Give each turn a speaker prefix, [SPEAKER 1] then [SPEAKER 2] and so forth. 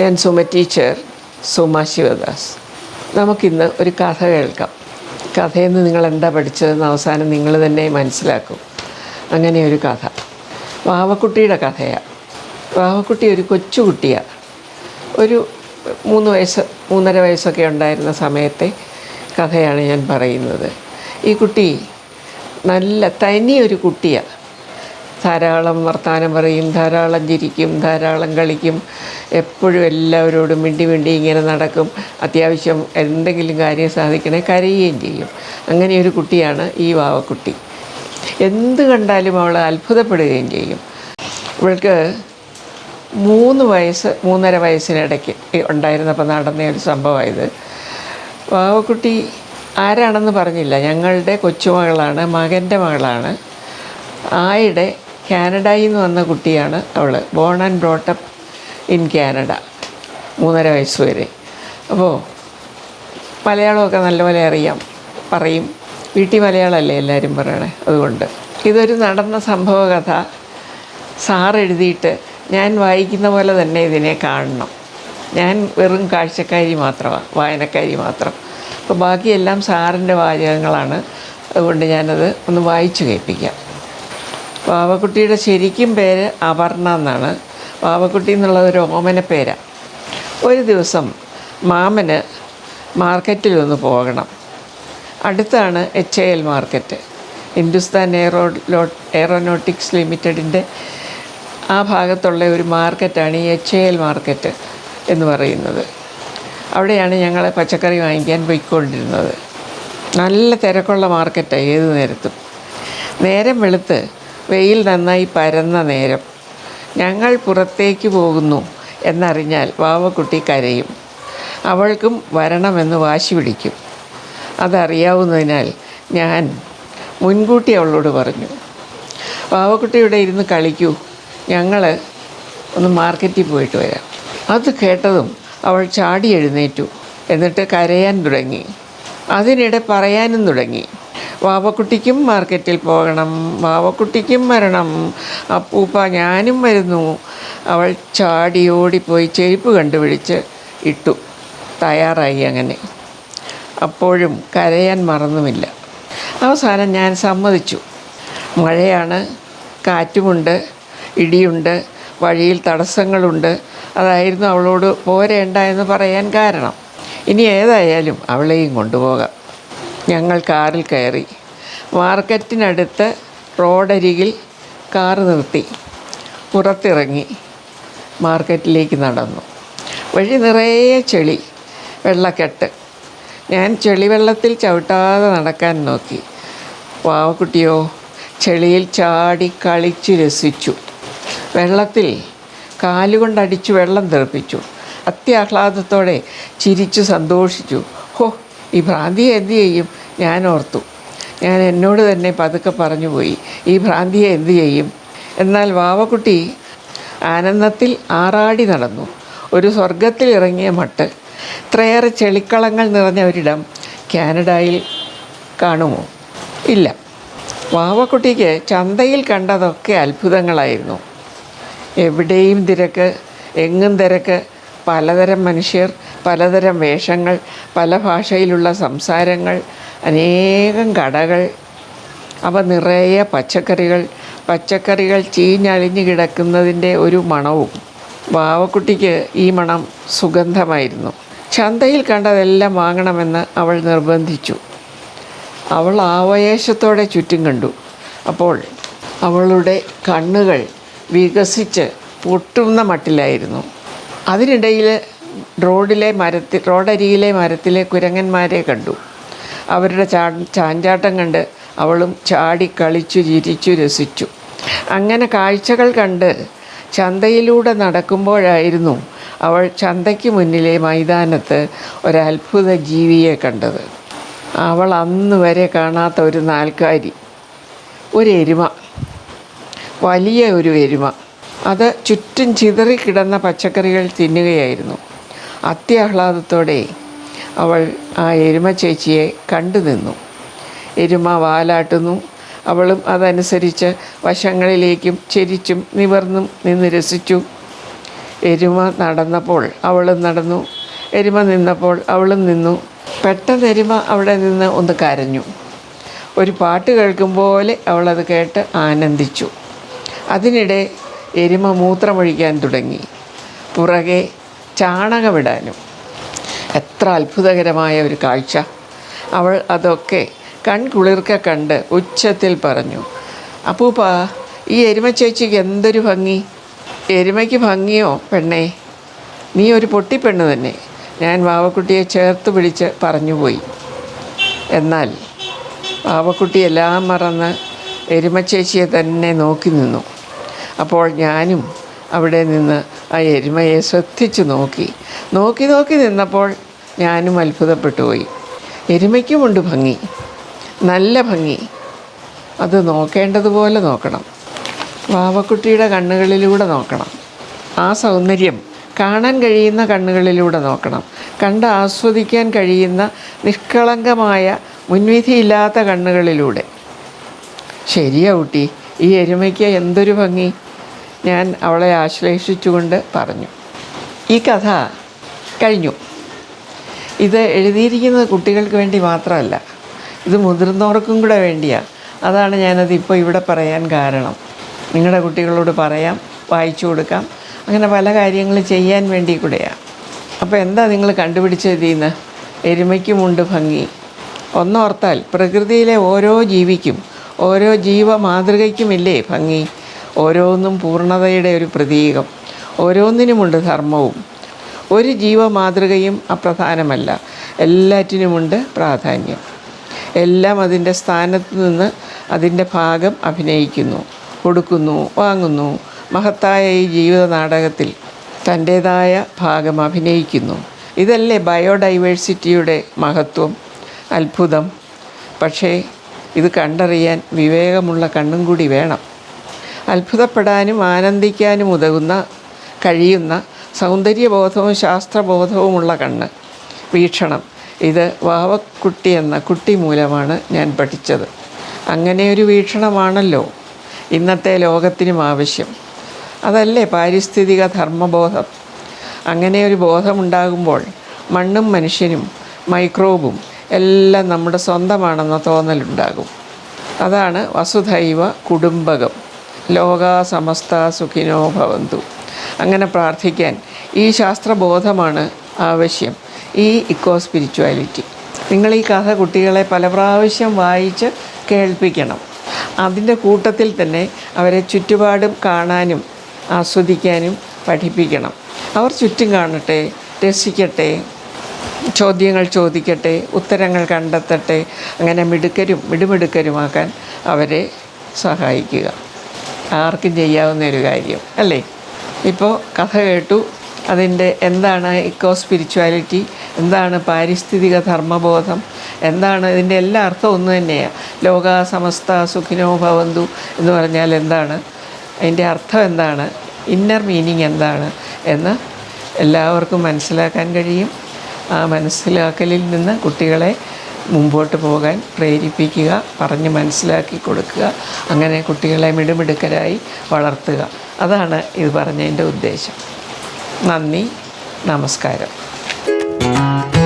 [SPEAKER 1] ഞാൻ സുമ ടീച്ചർ സുമ ശിവദാസ് നമുക്കിന്ന് ഒരു കഥ കേൾക്കാം. കഥയിൽ നിന്ന് നിങ്ങൾ എന്താ പഠിച്ചതെന്ന് അവസാനം നിങ്ങൾ തന്നെ മനസ്സിലാക്കും. അങ്ങനെ ഒരു കഥ. വാവക്കുട്ടിയുടെ കഥയാണ് വാവക്കുട്ടി ഒരു കൊച്ചുകുട്ടിയാണ് ഒരു മൂന്ന് വയസ്സ് മൂന്നര വയസ്സൊക്കെ ഉണ്ടായിരുന്ന സമയത്തെ കഥയാണ് ഞാൻ പറയുന്നത്. ഈ കുട്ടി നല്ല തനിയൊരു കുട്ടിയാണ് ധാരാളം വർത്തമാനം പറയും ധാരാളം ചിരിക്കും ധാരാളം കളിക്കും. എപ്പോഴും എല്ലാവരോടും മിണ്ടി മിണ്ടി ഇങ്ങനെ നടക്കും. അത്യാവശ്യം എന്തെങ്കിലും കാര്യം സാധിക്കണേ കരയുകയും ചെയ്യും. അങ്ങനെ ഒരു കുട്ടിയാണ് ഈ വാവക്കുട്ടി. എന്ത് കണ്ടാലും അവൾ അത്ഭുതപ്പെടുകയും ചെയ്യും. ഇവൾക്ക് മൂന്ന് വയസ്സ് മൂന്നര വയസ്സിനിടയ്ക്ക് ഉണ്ടായിരുന്നപ്പോൾ നടന്ന ഒരു സംഭവമായത്. വാവക്കുട്ടി ആരാണെന്ന് പറഞ്ഞില്ല. ഞങ്ങളുടെ കൊച്ചുമകളാണ് മകന്റെ മകളാണ്. ആയുടെ കാനഡയിൽ നിന്ന് വന്ന കുട്ടിയാണ് അവൾ born and brought up in Canada മൂന്നര വയസ്സ് വരെ. അപ്പോൾ മലയാളമൊക്കെ നല്ലപോലെ അറിയാം പറയും. വീട്ടിൽ മലയാളമല്ലേ എല്ലാവരും പറയണേ? അതുകൊണ്ട്. ഇതൊരു നടന്ന സംഭവ കഥ സാർ എഴുതിയിട്ട് ഞാൻ വായിക്കുന്ന പോലെ തന്നെ ഇതിനെ കാണണം. ഞാൻ വെറും കാഴ്ചക്കാരി മാത്രമാണ് വായനക്കാരി മാത്രം. അപ്പോൾ ബാക്കിയെല്ലാം സാറിന്റെ വാചകങ്ങളാണ്. അതുകൊണ്ട് ഞാനത് ഒന്ന് വായിച്ചു കേൾപ്പിക്കാം. വാവക്കുട്ടിയുടെ ശരിക്കും പേര് അപർണ എന്നാണ്. പാവക്കുട്ടി എന്നുള്ളത് ഒരു ഓമന പേരാണ് ഒരു ദിവസം മാമന് മാർക്കറ്റിൽ ഒന്ന് പോകണം. അടുത്താണ് H L market. Hindustan aero aeronautics ലിമിറ്റഡിന്റെ ആ ഭാഗത്തുള്ള ഒരു മാർക്കറ്റാണ് ഈ എച്ച് എൽ മാർക്കറ്റ് എന്ന് പറയുന്നത്. അവിടെയാണ് ഞങ്ങൾ പച്ചക്കറി വാങ്ങിക്കാൻ പോയിക്കൊണ്ടിരുന്നത്. നല്ല തിരക്കുള്ള മാർക്കറ്റാണ് ഏത് നേരത്തും. നേരം വെളുത്ത് വെയിൽ നന്നായി പരന്ന നേരം. ഞങ്ങൾ പുറത്തേക്ക് പോകുന്നു എന്നറിഞ്ഞാൽ വാവക്കുട്ടി കരയും. അവൾക്കും വരണമെന്ന് വാശി പിടിക്കും. അതറിയാവുന്നതിനാൽ ഞാൻ മുൻകൂട്ടി അവളോട് പറഞ്ഞു. വാവക്കുട്ടി ഇവിടെ ഇരുന്ന് കളിക്കൂ. ഞങ്ങൾ ഒന്ന് മാർക്കറ്റിൽ പോയിട്ട് വരാം. അത് കേട്ടതും അവൾ ചാടി എഴുന്നേറ്റു. എന്നിട്ട് കരയാൻ തുടങ്ങി. അതിനിടെ പറയാനും തുടങ്ങി. വാവക്കുട്ടിക്കും മാർക്കറ്റിൽ പോകണം. വാവക്കുട്ടിക്കും മരണം അപ്പൂപ്പ ഞാനും വരുന്നു. അവൾ ചാടി ഓടിപ്പോയി ചെരുപ്പ് കണ്ടുപിടിച്ച് ഇട്ടു. തയ്യാറായി അങ്ങനെ. അപ്പോഴും കരയാൻ മറന്നുമില്ല. അവസാനം ഞാൻ സമ്മതിച്ചു. മഴയാണ് കാറ്റുമുണ്ട് ഇടിയുണ്ട് വഴിയിൽ തടസ്സങ്ങളുണ്ട്. അതായിരുന്നു അവളോട് പോരേണ്ട എന്ന് പറയാൻ കാരണം. ഇനി ഏതായാലും അവളെയും കൊണ്ടുപോകാം. ഞങ്ങൾ കാറിൽ കയറി. മാർക്കറ്റിനടുത്ത് റോഡരികിൽ കാർ നിർത്തി. പുറത്തിറങ്ങി. മാർക്കറ്റിലേക്ക് നടന്നു. വഴി നിറയെ ചെളി വെള്ളക്കെട്ട്. ഞാൻ ചെളിവെള്ളത്തിൽ ചവിട്ടാതെ നടക്കാൻ നോക്കി. പാവക്കുട്ടിയോ ചെളിയിൽ ചാടി കളിച്ച് രസിച്ചു. വെള്ളത്തിൽ കാലുകൊണ്ടടിച്ചു വെള്ളം തെറിപ്പിച്ചു. അത്യാഹ്ലാദത്തോടെ ചിരിച്ചു സന്തോഷിച്ചു. ഹോ ഈ ഭ്രാന്തിയെ എന്തു ചെയ്യും? ഞാൻ ഓർത്തു. ഞാൻ എന്നോട് തന്നെ പതുക്കെ പറഞ്ഞു പോയി. ഈ ഭ്രാന്തിയെ എന്തു ചെയ്യും? എന്നാൽ വാവക്കുട്ടി ആനന്ദത്തിൽ ആറാടി നടന്നു. ഒരു സ്വർഗത്തിൽ ഇറങ്ങിയ മട്ട് ഇത്രയേറെ ചെളിക്കളങ്ങൾ നിറഞ്ഞ ഒരിടം കാനഡയിൽ കാണുമോ? ഇല്ല. വാവക്കുട്ടിക്ക് ചന്തയിൽ കണ്ടതൊക്കെ അത്ഭുതങ്ങളായിരുന്നു. എവിടെയും തിരക്ക് എങ്ങും തിരക്ക് പലതരം മനുഷ്യർ പലതരം വേഷങ്ങൾ പല ഭാഷയിലുള്ള സംസാരങ്ങൾ അനേകം കടകൾ അവ നിറയെ പച്ചക്കറികൾ. പച്ചക്കറികൾ ചീഞ്ഞളിഞ്ഞു കിടക്കുന്നതിന്റെ ഒരു മണവും വാവക്കുട്ടിക്ക് ഈ മണം സുഗന്ധമായിരുന്നു. ചന്തയിൽ കണ്ടതെല്ലാം വാങ്ങണമെന്ന് അവൾ നിർബന്ധിച്ചു. അവൾ ആവേശത്തോടെ ചുറ്റും കണ്ടു. അപ്പോൾ അവളുടെ കണ്ണുകൾ വികസിച്ച് പൊട്ടുന്ന മട്ടിലായിരുന്നു. അതിനിടയിൽ റോഡിലെ മരത്തിൽ റോഡരികിലെ മരത്തിലെ കുരങ്ങന്മാരെ കണ്ടു. അവരുടെ ചാ ചാഞ്ചാട്ടം കണ്ട് അവളും ചാടി കളിച്ചു ചിരിച്ചു രസിച്ചു. അങ്ങനെ കാഴ്ചകൾ കണ്ട് ചന്തയിലൂടെ നടക്കുമ്പോഴായിരുന്നു അവൾ ചന്തയ്ക്ക് മുന്നിലെ മൈതാനത്ത് ഒരത്ഭുത ജീവിയെ കണ്ടത്. അവൾ അന്ന് വരെ കാണാത്ത ഒരു നാൽക്കാരി ഒരു എരുമ വലിയ ഒരു എരുമ. അത് ചുറ്റും ചിതറി കിടന്ന പച്ചക്കറികൾ തിന്നുകയായിരുന്നു. അത്യാഹ്ലാദത്തോടെ അവൾ ആ എരുമ ചേച്ചിയെ കണ്ടു നിന്നു. എരുമ വാലാട്ടുന്നു. അവളും അതനുസരിച്ച് വശങ്ങളിലേക്കും ചെരിച്ചും നിവർന്നും നിന്ന് രസിച്ചു. എരുമ നടന്നപ്പോൾ അവളും നടന്നു. എരുമ നിന്നപ്പോൾ അവളും നിന്നു. പെട്ടെന്ന് എരുമ അവിടെ നിന്ന് ഒന്ന് കരഞ്ഞു. ഒരു പാട്ട് കേൾക്കും പോലെ അവളത് കേട്ട് ആനന്ദിച്ചു. അതിനിടെ എരുമ മൂത്രമൊഴിക്കാൻ തുടങ്ങി. പുറകെ ചാണകമിടാനും. എത്ര അത്ഭുതകരമായ ഒരു കാഴ്ച. അവൾ അതൊക്കെ കൺകുളിർക്ക കണ്ട് ഉച്ചത്തിൽ പറഞ്ഞു അപ്പൂപ്പ ഈ എരുമ ചേച്ചിക്ക് എന്തൊരു ഭംഗി. എരുമയ്ക്ക് ഭംഗിയോ പെണ്ണേ? നീ ഒരു പൊട്ടിപ്പെണ്ണ് തന്നെ. ഞാൻ വാവക്കുട്ടിയെ ചേർത്ത് പിടിച്ച് പറഞ്ഞുപോയി. എന്നാൽ പാവക്കുട്ടി എല്ലാം മറന്ന് എരുമച്ചേച്ചിയെ തന്നെ നോക്കി നിന്നു. അപ്പോൾ ഞാനും അവിടെ നിന്ന് ആ എരുമയെ ശ്രദ്ധിച്ചു നോക്കി. നോക്കി നോക്കി നിന്നപ്പോൾ ഞാനും അത്ഭുതപ്പെട്ടു പോയി. എരുമയ്ക്കുമുണ്ട് ഭംഗി. നല്ല ഭംഗി. അത് നോക്കേണ്ടതുപോലെ നോക്കണം. വാവക്കുട്ടിയുടെ കണ്ണുകളിലൂടെ നോക്കണം. ആ സൗന്ദര്യം കാണാൻ കഴിയുന്ന കണ്ണുകളിലൂടെ നോക്കണം. കണ്ട് ആസ്വദിക്കാൻ കഴിയുന്ന നിഷ്കളങ്കമായ മുൻവിധിയില്ലാത്ത കണ്ണുകളിലൂടെ. ശരിയാ കുട്ടി ഈ എരുമയ്ക്ക് എന്തൊരു ഭംഗി? ഞാൻ അവളെ ആശ്ലേഷിച്ചുകൊണ്ട് പറഞ്ഞു. ഈ കഥ കഴിഞ്ഞു. ഇത് എഴുതിയിരിക്കുന്നത് കുട്ടികൾക്ക് വേണ്ടി മാത്രമല്ല ഇത് മുതിർന്നവർക്കും കൂടെ വേണ്ടിയാണ് അതാണ് ഞാനത് ഇപ്പോൾ ഇവിടെ പറയാൻ കാരണം. നിങ്ങളുടെ കുട്ടികളോട് പറയാം വായിച്ചു കൊടുക്കാം. അങ്ങനെ പല കാര്യങ്ങൾ ചെയ്യാൻ വേണ്ടി കൂടെയാണ് അപ്പോൾ എന്താ നിങ്ങൾ കണ്ടുപിടിച്ചത് ഇന്ന് എരുമയ്ക്കുമുണ്ട് ഭംഗി. ഒന്നോർത്താൽ പ്രകൃതിയിലെ ഓരോ ജീവിക്കും ഓരോ ജീവ മാതൃകയ്ക്കുമില്ലേ ഭംഗി? ഓരോന്നും പൂർണതയുടെ ഒരു പ്രതീകം. ഓരോന്നിനുമുണ്ട് ധർമ്മവും. ഒരു ജീവ മാതൃകയും അപ്രധാനമല്ല. എല്ലാറ്റിനുമുണ്ട് പ്രാധാന്യം. എല്ലാം അതിന്റെ സ്ഥാനത്ത് നിന്ന് അതിന്റെ ഭാഗം അഭിനയിക്കുന്നു. കൊടുക്കുന്നു വാങ്ങുന്നു. മഹത്തായ ഈ ജീവിത നാടകത്തിൽ തന്റേതായ ഭാഗം അഭിനയിക്കുന്നു. ഇതല്ലേ ബയോഡൈവേഴ്സിറ്റിയുടെ മഹത്വം? അത്ഭുതം. പക്ഷേ ഇത് കണ്ടറിയാൻ വിവേകമുള്ള കണ്ണും കൂടി വേണം. അത്ഭുതപ്പെടാനും ആനന്ദിക്കാനും ഉതകുന്ന കഴിയുന്ന സൗന്ദര്യബോധവും ശാസ്ത്രബോധവുമുള്ള കണ്ണ്. വീക്ഷണം. ഇത് വാവക്കുട്ടി എന്ന കുട്ടി മൂലമാണ് ഞാൻ പഠിച്ചത്. അങ്ങനെ ഒരു വീക്ഷണമാണല്ലോ ഇന്നത്തെ ലോകത്തിനും ആവശ്യം. അതല്ലേ പാരിസ്ഥിതിക ധർമ്മബോധം? അങ്ങനെ ഒരു ബോധമുണ്ടാകുമ്പോൾ മണ്ണും മനുഷ്യനും മൈക്രോബും എല്ലാം നമ്മുടെ സ്വന്തമാണെന്ന തോന്നലുണ്ടാകും. അതാണ് വസുധൈവ കുടുംബകം. ലോകാ സമസ്ത സുഖിനോ ഭവന്തു. അങ്ങനെ പ്രാർത്ഥിക്കാൻ ഈ ശാസ്ത്രബോധമാണ് ആവശ്യം ഈ ഇക്കോ സ്പിരിച്വാലിറ്റി നിങ്ങൾ ഈ കഥ കുട്ടികളെ പല പ്രാവശ്യം വായിച്ച് കേൾപ്പിക്കണം. അതിന്റെ കൂട്ടത്തിൽ തന്നെ അവരെ ചുറ്റുപാടും കാണാനും ആസ്വദിക്കാനും പഠിപ്പിക്കണം. അവർ ചുറ്റും കാണട്ടെ രസിക്കട്ടെ ചോദ്യങ്ങൾ ചോദിക്കട്ടെ ഉത്തരങ്ങൾ കണ്ടെത്തട്ടെ അങ്ങനെ മിടുക്കരും മിടുമിടുക്കരുമാക്കാൻ അവരെ സഹായിക്കുക. ആർക്കും ചെയ്യാവുന്ന ഒരു കാര്യം അല്ലേ? ഇപ്പോൾ കഥ കേട്ടു. അതിന്റെ എന്താണ് ഇക്കോ സ്പിരിച്വാലിറ്റി എന്താണ് പാരിസ്ഥിതിക ധർമ്മബോധം? എന്താണ് ഇതിന്റെ എല്ലാ അർത്ഥവും ഒന്ന് തന്നെയാണ് ലോക സമസ്ത സുഖിനോ ഭവന്തു എന്ന് പറഞ്ഞാൽ എന്താണ്? അതിന്റെ അർത്ഥം എന്താണ്? ഇന്നർ മീനിങ് എന്താണ്? എന്ന് എല്ലാവർക്കും മനസ്സിലാക്കാൻ കഴിയും. ആ മനസ്സിലാക്കലിൽ നിന്ന് കുട്ടികളെ മുമ്പോട്ട് പോകാൻ പ്രേരിപ്പിക്കുക പറഞ്ഞ് മനസ്സിലാക്കി കൊടുക്കുക അങ്ങനെ കുട്ടികളെ മിടുമിടുക്കരായി വളർത്തുക. അതാണ് ഇത് പറഞ്ഞതിന്റെ ഉദ്ദേശം. നന്ദി നമസ്കാരം.